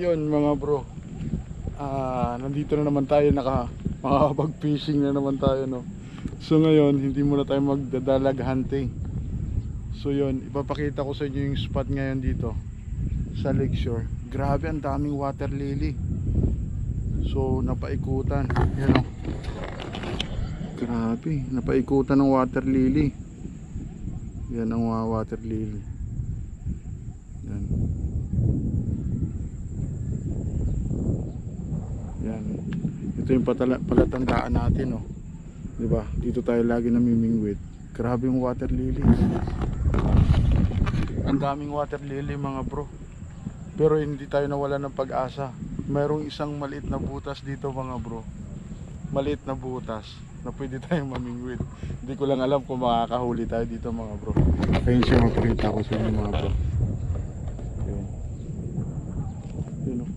Yun mga bro. Ah, nandito na naman tayo naka makakapag-fishing na naman tayo no. So ngayon, hindi muna tayo magdadalag hunting. So yun, ipapakita ko sa inyo yung spot ngayon dito sa Lakeshore. Grabe ang daming water lily. So napaikutan. Yan o. Grabe, napaikutan ng water lily. Yan ang water lily. Yan. Yan. Ito yung palatandaan natin, oh. 'Di ba? Dito tayo lagi namimingwit. Grabe yung water lily. Ang daming water lily, mga bro. Pero hindi tayo nawala ng pag-asa. Mayroong isang maliit na butas dito, mga bro. Maliit na butas na pwede tayong mamingwit. Hindi ko lang alam kung makakahuli tayo dito, mga bro. Ayun siya, mapakita ko sa inyo, mga bro. Yun. Yun, oh.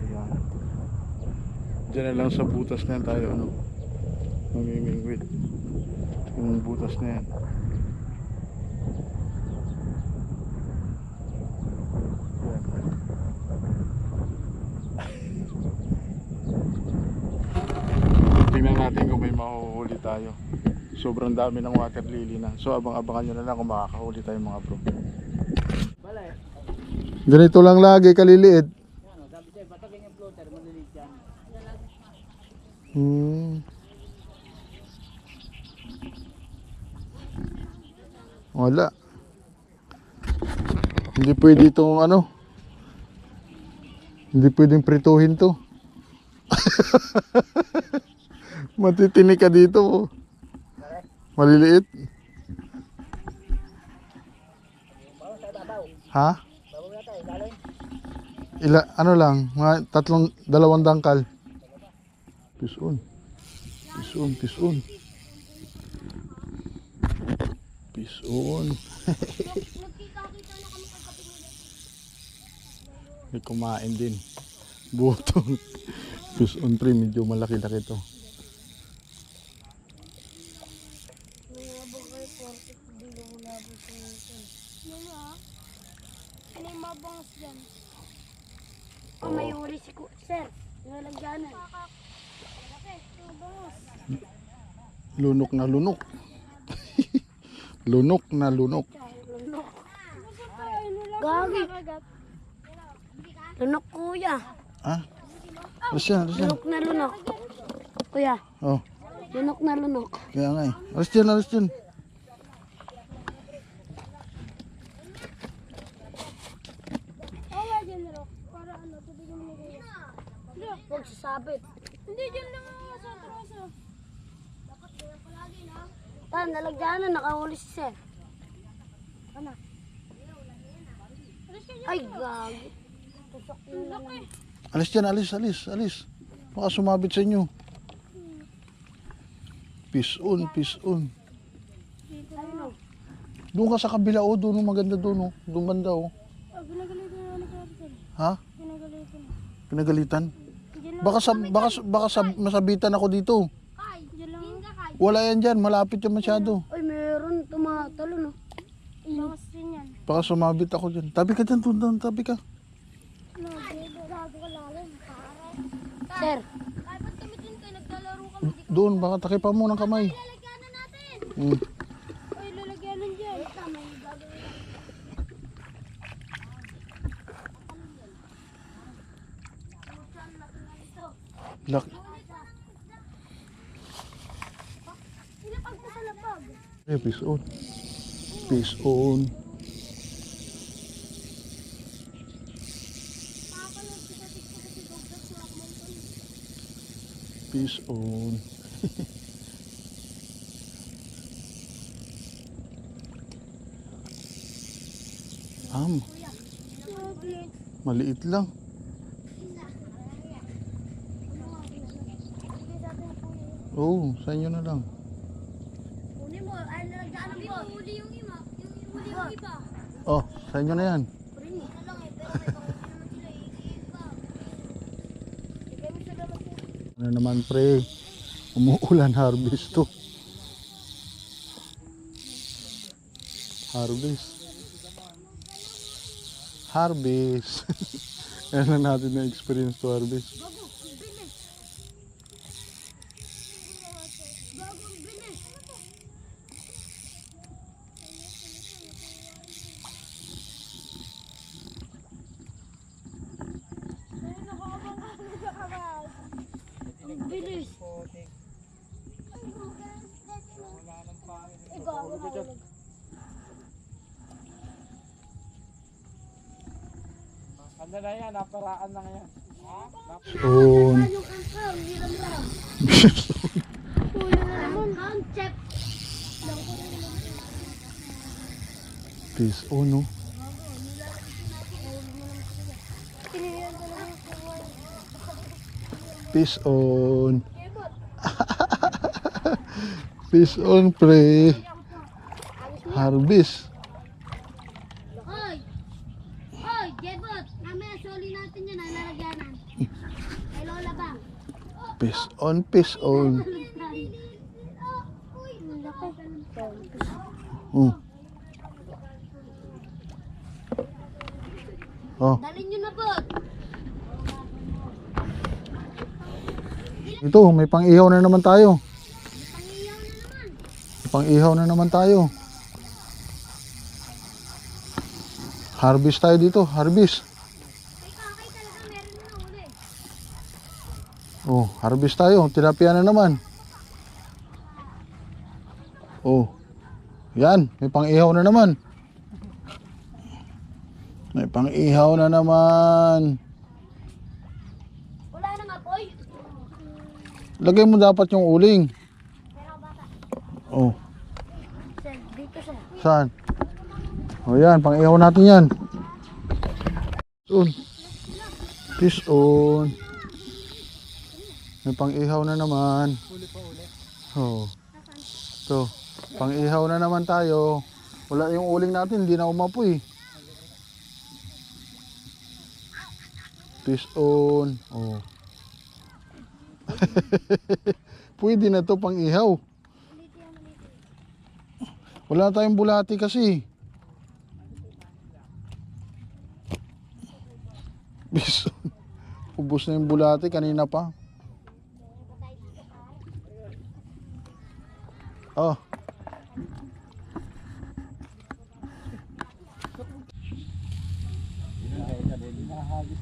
Ayan. Diyan na lang sa butas na yan tayo ano. Mamimingwit. Yung butas na yan. Tingnan natin kung may mahuhuli tayo. Sobrang dami ng water lily na. So abang-abangan nyo na lang kung makakahuli tayo mga bro. Ganito lang lagi kaliliit. yan o, sabi sa'yo, patagin yung floater, maliliit yan. Hmm. Wala. Hindi pwede itong ano. Hindi pwedeng prituhin to. Matitinik ka dito. oh. Maliliit. Ha? Ila, ano lang, mga tatlong, dalawang dangkal. Pison. Pison, pison. Pison. May kumain din. Butong. Pison pre, medyo malaki-laki to. Oh, may huli si. Sir, nalagyanan. Lunok na lunok. lunok na lunok. Lunok. Gagi. Lunok kuya. Ah? Alas yan, alas yan. Lunok na lunok. Kuya, Oh, lunok na lunok. kaya nga eh. Alas yan, alas yan. Nga dyan, Rok. Para ano, kuya. Huwag sasabit. Hindi, dyan lang ako sa troso. Dapat kaya palagi na. Tan, nalagyanan, nakahuli si Sir. Ano? Ay, gagi. Tusok yun lang. Alis dyan, alis, alis, alis. Baka sumabit sa inyo. Pison, pison. Ano? Doon ka sa kabila, oh. Doon, oh, maganda doon, oh. Doon banda, oh. Ah, pinagalitan na ni Carter. Ha? Pinagalitan. Pinagalitan? Diyan. Baka, sa, baka, baka sa, masabitan ako dito. Kay, diyan lang. Wala yan dyan, malapit yan masyado. Ay, meron tumatalo, no? Lakas din yan. Baka sumabit ako dyan. Tabi ka dyan, doon, tabi ka. Sir. Doon, baka takipan mo ng kamay. Hmm. Ay, lalagyanan dyan. Tama yung gagawin. Lak Sinapag ko sa lapag. eh, kasi Douglas na ako man Pison. Am, maliit lang. Oo, oh, sa inyo na lang. Kunin mo, ay lalagyanan mo. Huli yung iba. Yung huli yung iba. Oh, sa inyo na yan. Eh, eh. Ano naman pre, umuulan harvest to. Harvest. Harvest. Yan lang natin na experience to harvest. Bago, ang bilis. Bago, ang bilis. Ang bilis. Ikaw, mahulog. Ano na yan, naparaan na yan. Yun. Lang. Peace oh no. Lang. Peace on. Kebot. Peace on pre. Harvest. Peace on, peace on. Laki. Oh. Dalhin nyo na, Bot. ito may pang-ihaw na naman tayo. May pang-ihaw na naman tayo. Harvest tayo dito, harvest. Kay kakay talaga meron na uli. Oh, harvest tayo. Tilapia na naman. Oh. Yan, may pang-ihaw na naman. May pang-ihaw na naman. Wala nang apoy. Lagay mo dapat yung uling. Oh, saan? Oh, yan, pang-ihaw natin yan. On. Fish on. May pang-ihaw na naman. Oh. So, pang-ihaw na naman tayo. Wala yung uling natin, hindi na umapoy. Fish on. Oh. Pwede na to pang-ihaw. Wala tayong bulati kasi. Fish on. Ubus na yung bulati kanina pa. Oh.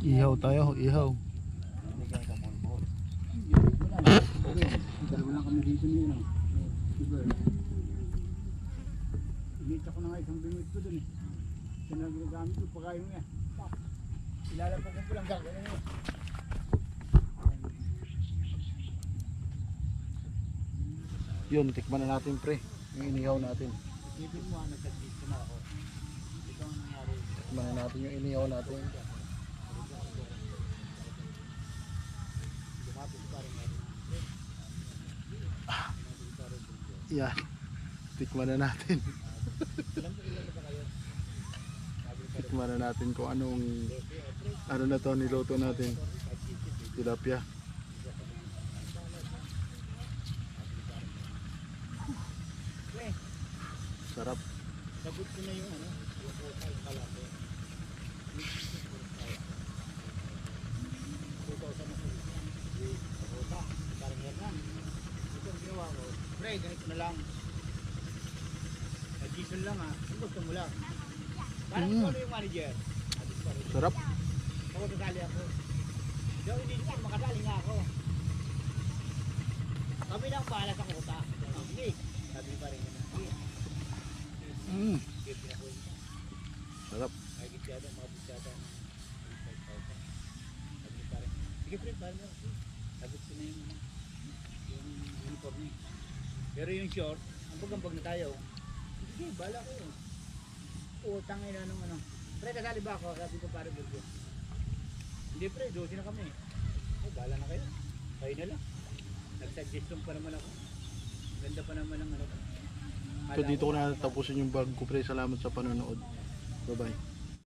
Ihaw tayo, ihaw. Dalawa lang kami dito niyo. Inita ko na nga isang bimit ko dun eh. Ginagamit ko, pagkain mo yan. Ilalapag ko lang gagawin mo. Yun, tikman na natin pre. Yung inihaw natin. Isipin mo, ano sa dito na ako. Ito ang nangyari. Tikman na natin yung inihaw natin. Yan. Tikman na natin. Tikman na natin kung anong ano na to niluto natin. Tilapia. Sarap. Sagot ko na yung ano. yung total kalate. Parang yan lang. Ito ang ginawa ko. Pre, ganito na lang. Addition lang ha. Ang gusto mo lang. Parang Mm. ano yung manager. Sarap. Ako kasali ako. Daw hindi siya makasali nga ako. Kami lang bahala sa kota. Uniform niya. Pero yung short, ang bagambag na tayo. Sige, bahala ko yun. Utang ina nung ano. Pre, kasali ba ako? Sabi ko pare Burgo. Hindi pre, 12 na kami. Oh, bahala na kayo. Kayo na lang. Nag-suggestion pa naman ako. Ganda pa naman ang ano. So dito ko na tapusin yung vlog ko pre. Salamat sa panonood. Bye bye.